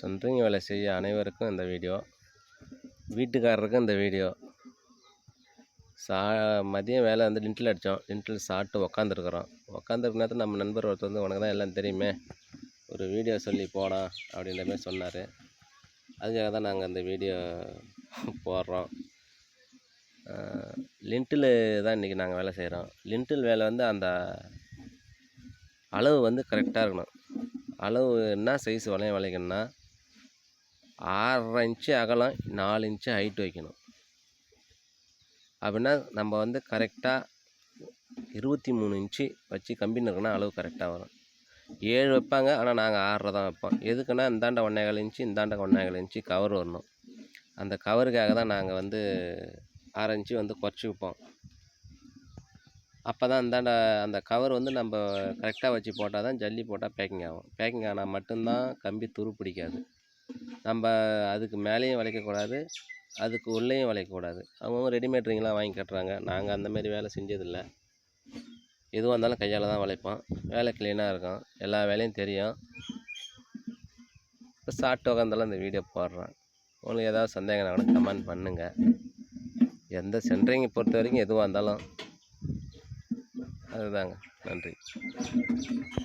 Centring வேலை செய்ய அனைவருக்கும் இந்த வீடியோ. வீட்டுக்காரருக்கும் இந்த வீடியோ. சா மதியம் வேலை வந்து லிண்டில் அடித்தோம். லிண்டில் சாப்பிட்டு உக்காந்துருக்குறோம். உக்காந்துருக்க நேரத்தில் நம்ம நண்பர் ஒருத்தர் வந்து உனக்கு தான் எல்லாம் தெரியுமே. ஒரு வீடியோ சொல்லி போடா அப்படின்ற மாதிரி சொன்னார். அதுக்காக தான் நாங்கள் அந்த வீடியோ போடுறோம். லிண்டில் தான் இன்றைக்கி நாங்கள் வேலை செய்கிறோம் லிண்டில் வேலை வந்து அந்த அளவு வந்து கரெக்டாக இருக்கணும். அளவு என்ன சைஸ் வளையம் வளைக்கணும்னா ஆறரை இன்ச்சு அகலம் நாலு இன்ச்சு ஹைட் வைக்கணும். அப்படின்னா நம்ம வந்து கரெக்டாக இருபத்தி மூணு இன்ச்சு வச்சு கம்பி நிற்கணும் அளவு கரெக்டாக வரும். ஏழு வைப்பாங்க ஆனால் நாங்கள் ஆறரை தான் வைப்போம். எதுக்குன்னா இந்தாண்ட ஒன்றேகால் இன்ச்சு இந்தாண்ட ஒன்றேகால் இன்ச்சு கவர் வரணும். அந்த கவருக்காக தான் நாங்கள் வந்து ஆறு இன்ச்சு வந்து குறைச்சி வைப்போம். அப்போ தான் இந்தாண்ட அந்த கவர் வந்து நம்ம கரெக்டாக வச்சு போட்டால் தான் ஜல்லி போட்டால் பேக்கிங் ஆகும். பேக்கிங் ஆனால் மட்டும்தான் கம்பி துரு பிடிக்காது. நம்ம அதுக்கு மேலேயும் வளைக்கக்கூடாது அதுக்கு உள்ளேயும் வளைக்கக்கூடாது அவங்கவுங்க ரெடிமேட் ரிங்லாம் வாங்கி கட்டுறாங்க. நாங்கள் அந்தமாரி வேலை செஞ்சதில்லை. எதுவாக இருந்தாலும் கையால் தான் வளைப்போம். வேலை க்ளீனாக இருக்கும். எல்லா வேலையும் தெரியும். இப்போ சாப்பிட்டு உக்காந்தாலும் இந்த வீடியோ போடுறேன். உங்களுக்கு ஏதாவது சந்தேகம்னா கூட கமெண்ட் பண்ணுங்கள் எந்த சென்ட்ரிங்கை பொறுத்த வரைக்கும் எதுவாக இருந்தாலும். அதுதாங்க. நன்றி.